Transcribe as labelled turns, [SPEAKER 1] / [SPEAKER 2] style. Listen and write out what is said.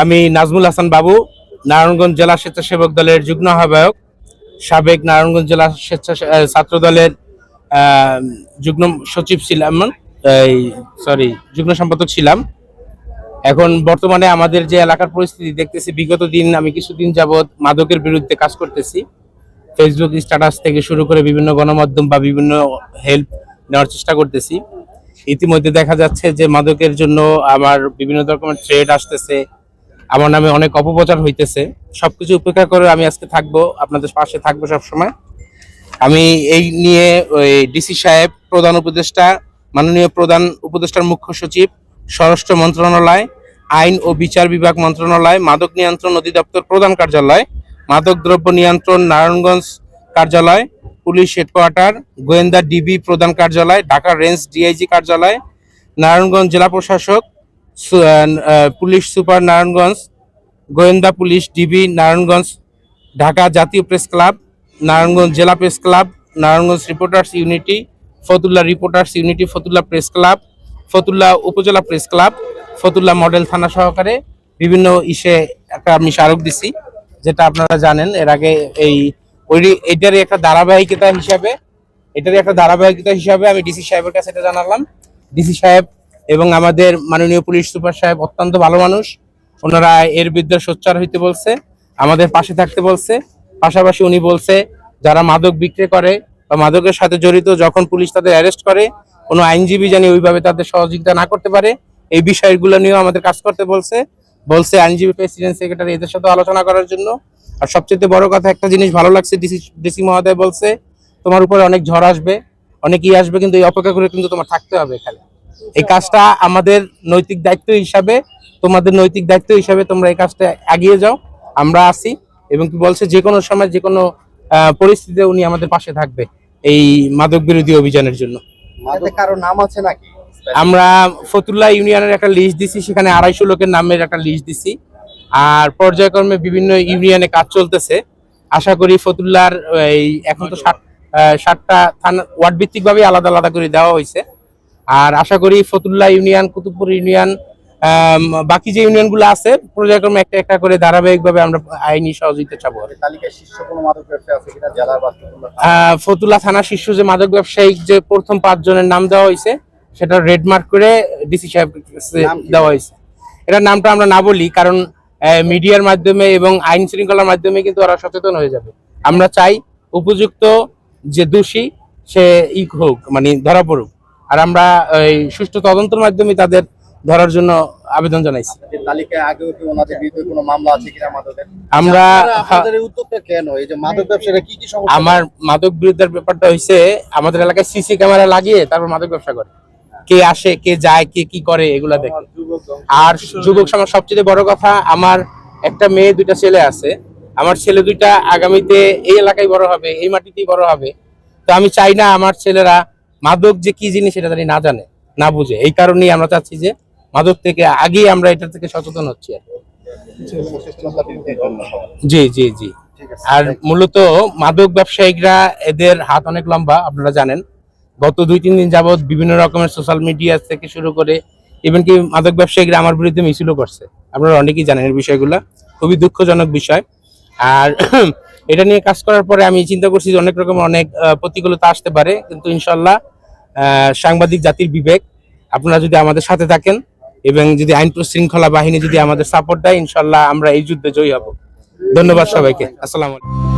[SPEAKER 1] আমি নাজমুল হাসান বাবু, নারায়ণগঞ্জ জেলা স্বেচ্ছাসেবক দলের যুগ্ম আহ্বায়ক, সাবেক নারায়ণগঞ্জ জেলা স্বেচ্ছা ছাত্র দলের যুগ্ম সচিব ছিলাম, এই সরি যুগ্ম সম্পাদক ছিলাম। এখন বর্তমানে আমাদের যে এলাকার পরিস্থিতি দেখতেছি, বিগত দিন আমি কিছুদিন যাবৎ মাদকের বিরুদ্ধে কাজ করতেছি। ফেসবুক স্ট্যাটাস থেকে শুরু করে বিভিন্ন গণমাধ্যম বা বিভিন্ন হেল্প নেওয়ার চেষ্টা করতেছি। ইতিমধ্যে দেখা যাচ্ছে যে মাদকের জন্য আমার বিভিন্ন রকমের থ্রেড আসতেছে। আমার নামে অনেক অপপ্রচার হইতেছে। সবকিছু উপেক্ষা করে আমি আজকে থাকব, আপনাদের পাশে থাকব সবসময়। আমি এই নিয়ে ওই ডিসি সাহেব, প্রধান উপদেষ্টা, মাননীয় প্রধান উপদেষ্টার মুখ্য সচিব, স্বরাষ্ট্র মন্ত্রণালয়, আইন ও বিচার বিভাগ মন্ত্রণালয়, মাদক নিয়ন্ত্রণ অধিদপ্তর প্রধান কার্যালয়, মাদক দ্রব্য নিয়ন্ত্রণ নারায়ণগঞ্জ কার্যালয়, পুলিশ হেডকোয়ার্টার, গোয়েন্দা ডিবি প্রধান কার্যালয়, ঢাকা রেঞ্জ ডিআইজি কার্যালয়, নারায়ণগঞ্জ জেলা প্রশাসক পুলিশ সুপার নারায়ণগঞ্জ, গোয়েন্দা পুলিশ ডিবি নারায়ণগঞ্জ, ঢাকা জাতীয় প্রেস ক্লাব, নারায়ণগঞ্জ জেলা press club, Narayanganj reporters unity, Fatullah reporters unity, Fatullah press club, Fatullah উপজেলা প্রেস ক্লাব, ফতুল্লা মডেল থানা সহকারে বিভিন্ন ইসে একটা আমি স্মারক দিছি, যেটা আপনারা জানেন। এর আগে এই এটারই একটা ধারাবাহিকতা হিসাবে, এটারই একটা ধারাবাহিকতা হিসাবে আমি ডিসি সাহেবের কাছে এটা জানালাম। ডিসি সাহেব এবং আমাদের মাননীয় পুলিশ সুপার সাহেব অত্যন্ত ভালো মানুষ। ওনারা এর বিরুদ্ধে সোচ্চার হইতে বলছে, আমাদের পাশে থাকতে বলছে। পাশাপাশি উনি বলছে, যারা মাদক বিক্রি করে বা মাদকের সাথে জড়িত, যখন পুলিশ তাদের অ্যারেস্ট করে, কোনো আইনজীবী জানি ওইভাবে তাদের সহযোগিতা না করতে পারে। এই বিষয়গুলো নিয়েও আমাদের কাজ করতে বলছে। বলছে আইনজীবী প্রেসিডেন্ট সেক্রেটারি এদের সাথে আলোচনা করার জন্য। আর সবচেয়ে বড় কথা, একটা জিনিস ভালো লাগছে, ডিসি ডিসি মহোদয় বলছে, তোমার উপরে অনেক ঝড় আসবে অনেক ই আসবে, কিন্তু এই অপেক্ষা করে কিন্তু তোমার থাকতে হবে এখানে। এই কাজটা আমাদের নৈতিক দায়িত্ব হিসাবে তোমাদের নৈতিক দায়িত্ব হিসাবে তোমরা এই কাজটা এগিয়ে যাও। আমরা আছি এবং কি বলছে যে কোনো সময় যে কোনো পরিস্থিতিতে উনি আমাদের পাশে থাকবে এই মাদক বিরোধী অভিযানের জন্য।
[SPEAKER 2] কারও নাম আছে নাকি?
[SPEAKER 1] আমরা ফতুল্লা ইউনিয়নের একটা লিস্ট দিছি সেখানে আড়াইশো লোকের নামের একটা লিস্ট দিছি। আর পর্যায়ক্রমে বিভিন্ন ইউনিয়নে কাজ চলতেছে। আশা করি ফতুল্লার এই এখন তো ষাট আহ, ষাটটা থানা ওয়ার্ড ভিত্তিক ভাবে আলাদা আলাদা করে দেওয়া হয়েছে। আর আশা করি ফতুল্লা ইউনিয়ন কুতুবপুর ইউনিয়ন বাকি যে ইউনিয়নগুলো আছে পর্যায়ক্রমে একটা একটা করে ধারাবাহিকভাবে আমরা আইনি সহযোগিতা চাবো।
[SPEAKER 2] ফতুল্লা?
[SPEAKER 1] থানা শীর্ষ যে মাদক ব্যবসায়িক যে প্রথম পাঁচ জনের নাম দেওয়া হয়েছে সেটা রেড মার্ক করে ডিসি সাহেব দেওয়া হয়েছে। এটার নামটা আমরা না বলি কারণ মিডিয়ার মাধ্যমে এবং আইন শৃঙ্খলার মাধ্যমে কিন্তু ওরা সচেতন হয়ে যাবে। আমরা চাই উপযুক্ত যে দোষী সে ই হোক মানে ধরা পড়ুক। আর আমরা এই সুষ্ঠু তদন্তের মাধ্যমে তাদের ধরার জন্য আবেদন জানাইছি।
[SPEAKER 2] এই তালিকায় আগেও কি ওনাদের বিরুদ্ধে কোনো মামলা আছে কিনা মাদকের?
[SPEAKER 1] আমরা
[SPEAKER 2] আপনাদের এই উদ্যোগটা কেন? এই যে মাদক ব্যবসাটা কি কি সমস্যা
[SPEAKER 1] আমার মাদক বিরুদ্ধের ব্যাপারটা হয়েছে আমাদের এলাকায় সিসি ক্যামেরা লাগিয়ে তারপর মাদক ব্যবসা করে। কে আসে কে যায় কে কি করে এগুলা দেখে। আর যুবক সমাজ সবচেয়ে বড় কথা আমার একটা মেয়ে দুইটা ছেলে আছে। আমার ছেলে দুইটা আগামীতে এই এলাকায় বড় হবে এই মাটিতেই বড় হবে। তো আমি চাই না আমার ছেলেরা মাদক যে কি জিনিস এটা জানি না জানে, না বুঝে। এই কারণেই আমরা চাচ্ছি যে মাদক থেকে আগেই আমরা এটা থেকে সচেতন হচ্ছি আর জি জি জি। আর মূলত মাদক ব্যবসায়িকরা এদের হাত অনেক লম্বা, আপনারা জানেন। গত দুই, তিন দিন যাবৎ বিভিন্ন রকমের সোশ্যাল মিডিয়া থেকে শুরু করে ইভেন কি মাদক ব্যবসায়িকরা আমার বিরুদ্ধে মিছিলও করছে। আপনারা অনেকেই জানেন এই বিষয়গুলো। খুবই দুঃখজনক বিষয়। আর এটা নিয়ে কাজ করার পরে আমি চিন্তা করছি যে অনেক রকম অনেক প্রতিকূলতা আসতে পারে। কিন্তু ইনশাল্লাহ সাংবাদিক জাতির বিবেক। আপনারা যদি আমাদের সাথে থাকেন এবং যদি আইন শৃঙ্খলা বাহিনী যদি আমাদের সাপোর্ট দেয়, ইনশাল্লাহ আমরা এই যুদ্ধে জয়ী হব। ধন্যবাদ সবাইকে। আসসালামু আলাইকুম।